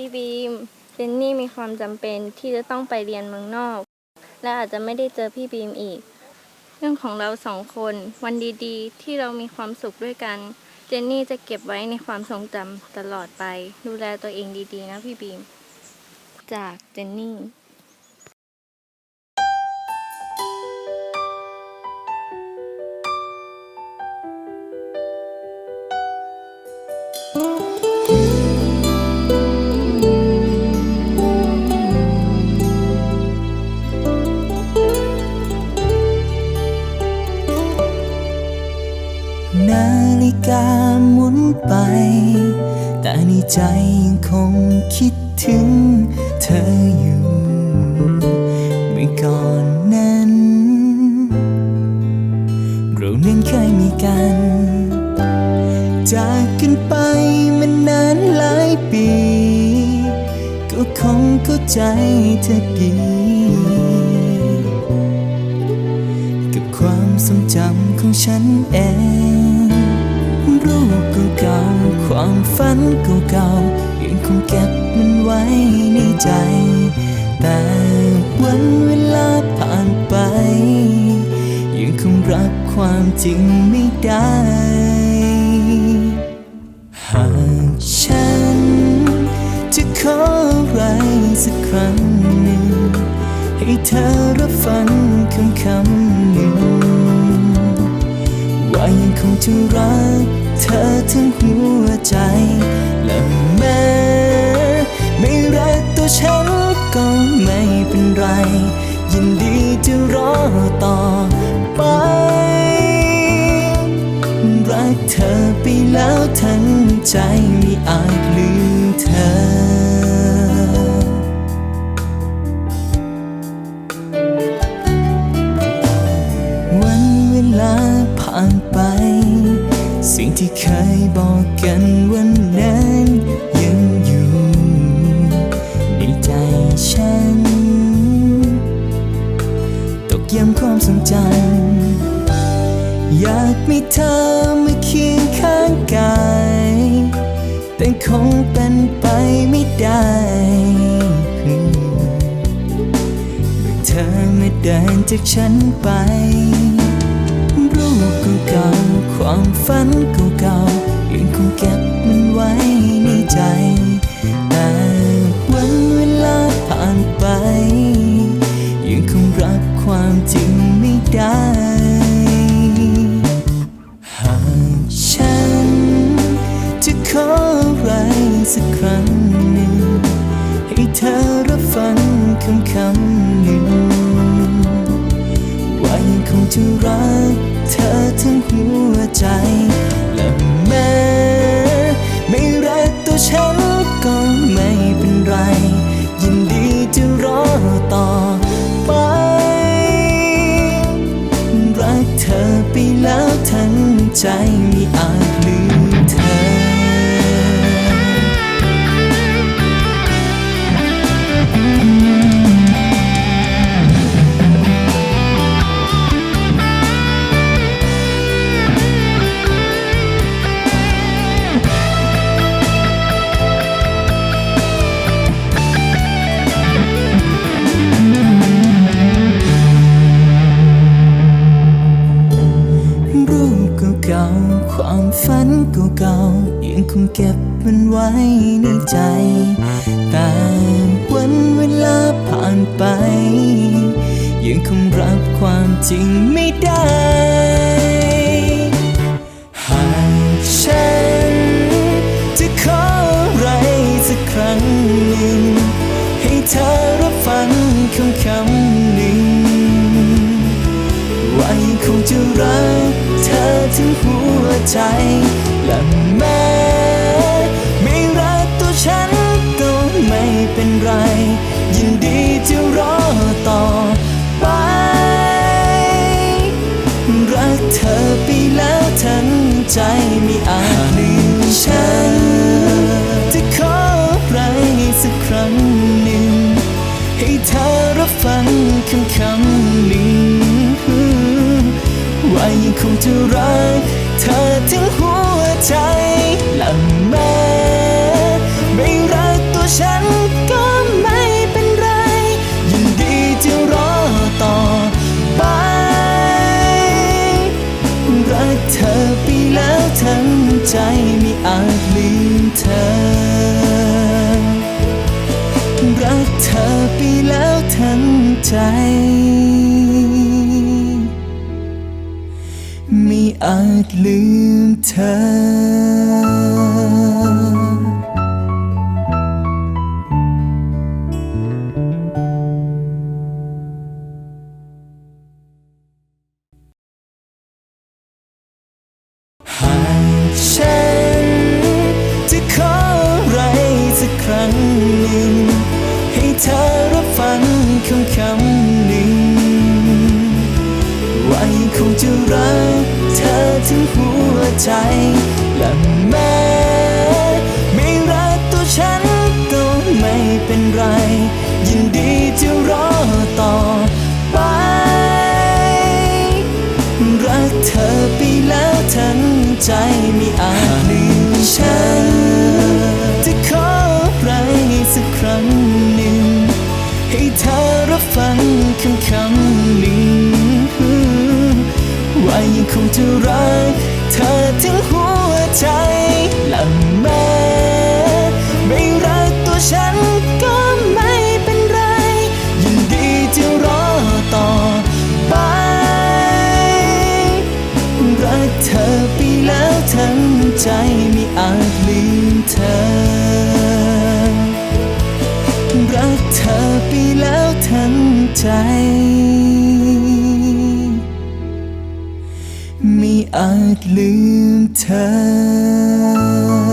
พี่บีมเจนนี่มีความจำเป็นที่จะต้องไปเรียนเมืองนอก และอาจจะไม่ได้เจอพี่บีมอีก เรื่องของเราสองคน วันดีๆ ที่เรามีความสุขด้วยกัน เจนนี่จะเก็บไว้ในความทรงจำตลอดไป ดูแลตัวเองดีๆ นะพี่บีม จากเจนนี่ แต่ในใจยังคงคิดถึงเธออยู่ เมื่อก่อนนั้น เรานั้นเคยมีกัน จากกันไปมันนานหลายปี ก็คงเข้าใจเธอดีกับความทรงจำของฉันเอง ฝันเก่าๆยังคงเก็บมันไว้ในใจ แต่วันเวลาผ่านไป ยังคงรับความจริงไม่ได้ หากฉันจะขออะไรสักครั้งหนึ่งให้เธอรับฟังคำคำหนึ่ง งจะรักเธอทั้งหัวใจ และแม้ไม่รักตัวฉันก็ไม่เป็นไร ยินดีจะรอต่อไป รักเธอไปแล้วทั้งใจไม่อาจลืมเธอ เคยบอกกันวันนั้นยังอยู่ในใจฉันตอกย้ำความทรงจำอยากมีเธอมาเคียงข้างกายแต่คงเป็นไปไม่ได้เธอไม่เดินจากฉันไป รูปเก่า ความฝันเก่าๆยังคงเก็บมันไว้ในใจ แต่วันเวลาผ่านไป ยังคงรับความจริงไม่ได้ หากฉันจะขออะไรสักครั้งหนึ่งให้เธอรับฟังคำคำหนึ่งว่ายังคงจะรักเธอทั้งหัว ใจ และแม้ไม่รักตัวฉันก็ไม่เป็นไร ยินดีจะรอต่อไป รักเธอไปแล้วทั้งใจไม่อาจ ความฝันเก่าๆยังคงเก็บมันไว้ในใจแต่วันเวลาผ่านไป ยังคงรับความจริงไม่ได้หากฉันจะขออะไรสักครั้งหนึ่ง ให้เธอรับฟังคำคำหนึ่งว่ายังคงจะรักเธอถึงหัว ใจ และแม้ไม่รักตัวฉันก็ไม่เป็นไร ยินดีจะรอต่อไป รักเธอไปแล้วทั้งใจไม่อาจลืมฉัน ใจไม่อาจลืมเธอ รักเธอไปแล้วทั้งใจ ไม่อาจลืมเธอ ธอรับฟังคำคำหนึ่งว่ายังคงจะรักเธอถึงหัวใจ และแม้ไม่รักตัวฉันก็ไม่เป็นไร ใจไม่อาจลืมเธอ รักเธอไปแล้วทั้งใจไม่อาจลืมเธอ